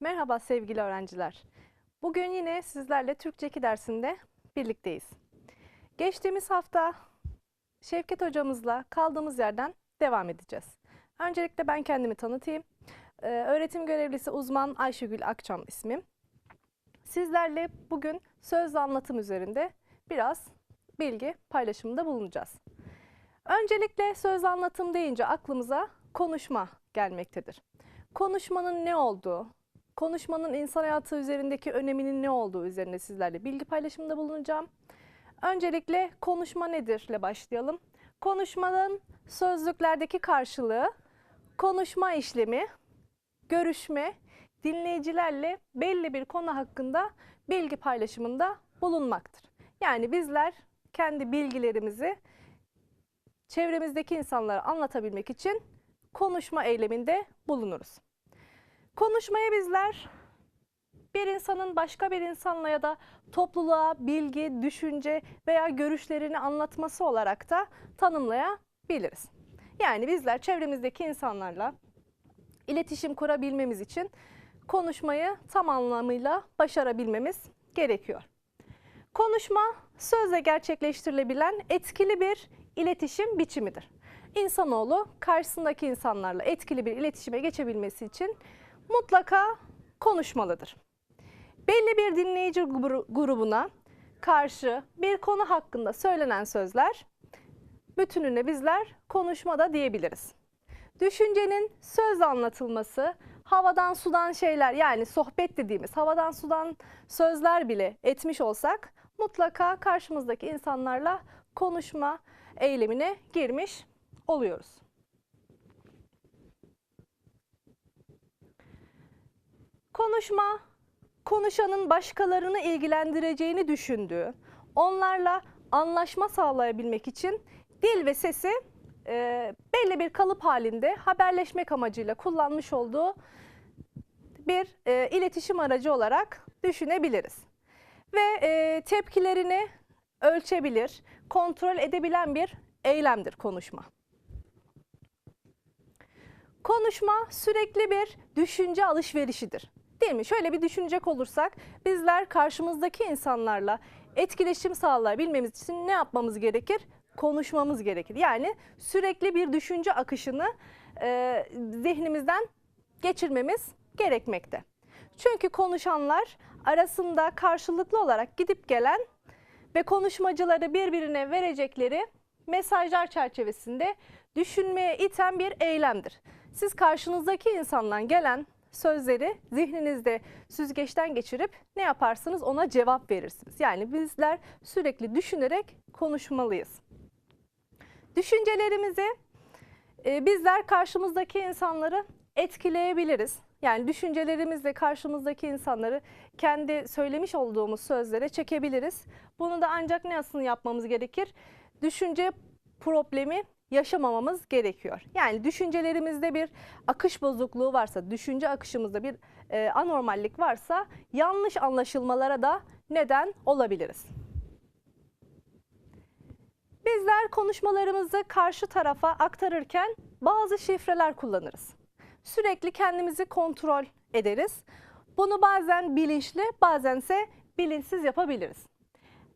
Merhaba sevgili öğrenciler. Bugün yine sizlerle Türkçe 2 dersinde birlikteyiz. Geçtiğimiz hafta Şevket hocamızla kaldığımız yerden devam edeceğiz. Öncelikle ben kendimi tanıtayım. Ee, öğretim görevlisi uzman Ayşegül Akçam ismim. Sizlerle bugün sözlü anlatım üzerinde biraz bilgi paylaşımında bulunacağız. Öncelikle sözlü anlatım deyince aklımıza konuşma gelmektedir. Konuşmanın ne olduğu, konuşmanın insan hayatı üzerindeki öneminin ne olduğu üzerine sizlerle bilgi paylaşımında bulunacağım. Öncelikle konuşma nedir ile başlayalım. Konuşmanın sözlüklerdeki karşılığı konuşma işlemi, görüşme, dinleyicilerle belli bir konu hakkında bilgi paylaşımında bulunmaktır. Yani bizler kendi bilgilerimizi çevremizdeki insanlara anlatabilmek için konuşma eyleminde bulunuruz. Konuşmaya bizler bir insanın başka bir insanla ya da topluluğa bilgi, düşünce veya görüşlerini anlatması olarak da tanımlayabiliriz. Yani bizler çevremizdeki insanlarla iletişim kurabilmemiz için konuşmayı tam anlamıyla başarabilmemiz gerekiyor. Konuşma sözle gerçekleştirilebilen etkili bir iletişim biçimidir. İnsanoğlu karşısındaki insanlarla etkili bir iletişime geçebilmesi için mutlaka konuşmalıdır. Belli bir dinleyici gru- grubuna karşı bir konu hakkında söylenen sözler bütününe bizler konuşmada diyebiliriz. Düşüncenin sözle anlatılması, havadan sudan şeyler yani sohbet dediğimiz havadan sudan sözler bile etmiş olsak mutlaka karşımızdaki insanlarla konuşma eylemine girmiş oluyoruz. Konuşma, konuşanın başkalarını ilgilendireceğini düşündüğü, onlarla anlaşma sağlayabilmek için dil ve sesi e, belli bir kalıp halinde haberleşmek amacıyla kullanmış olduğu bir e, iletişim aracı olarak düşünebiliriz. Ve e, tepkilerini ölçebilir, kontrol edebilen bir eylemdir konuşma. Konuşma sürekli bir düşünce alışverişidir. Değil mi? Şöyle bir düşünecek olursak bizler karşımızdaki insanlarla etkileşim sağlayabilmemiz için ne yapmamız gerekir? Konuşmamız gerekir. Yani sürekli bir düşünce akışını e, zihnimizden geçirmemiz gerekmekte. Çünkü konuşanlar arasında karşılıklı olarak gidip gelen ve konuşmacıları birbirine verecekleri mesajlar çerçevesinde düşünmeye iten bir eylemdir. Siz karşınızdaki insandan gelen sözleri zihninizde süzgeçten geçirip ne yaparsınız ona cevap verirsiniz. Yani bizler sürekli düşünerek konuşmalıyız. Düşüncelerimizi e, bizler karşımızdaki insanları etkileyebiliriz. Yani düşüncelerimizle karşımızdaki insanları kendi söylemiş olduğumuz sözlere çekebiliriz. Bunu da ancak nasıl yapmamız gerekir? Düşünce problemi yaşamamamız gerekiyor. Yani düşüncelerimizde bir akış bozukluğu varsa, düşünce akışımızda bir e, anormallik varsa yanlış anlaşılmalara da neden olabiliriz. Bizler konuşmalarımızı karşı tarafa aktarırken bazı şifreler kullanırız. Sürekli kendimizi kontrol ederiz. Bunu bazen bilinçli, bazense bilinçsiz yapabiliriz.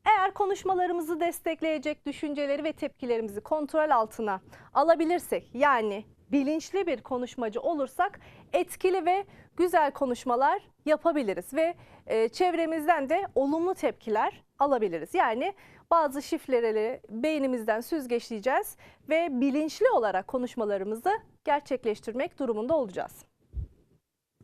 Eğer konuşmalarımızı destekleyecek düşünceleri ve tepkilerimizi kontrol altına alabilirsek, yani bilinçli bir konuşmacı olursak etkili ve güzel konuşmalar yapabiliriz ve e, çevremizden de olumlu tepkiler alabiliriz. Yani bazı şifreleri beynimizden süzgeçleyeceğiz ve bilinçli olarak konuşmalarımızı gerçekleştirmek durumunda olacağız.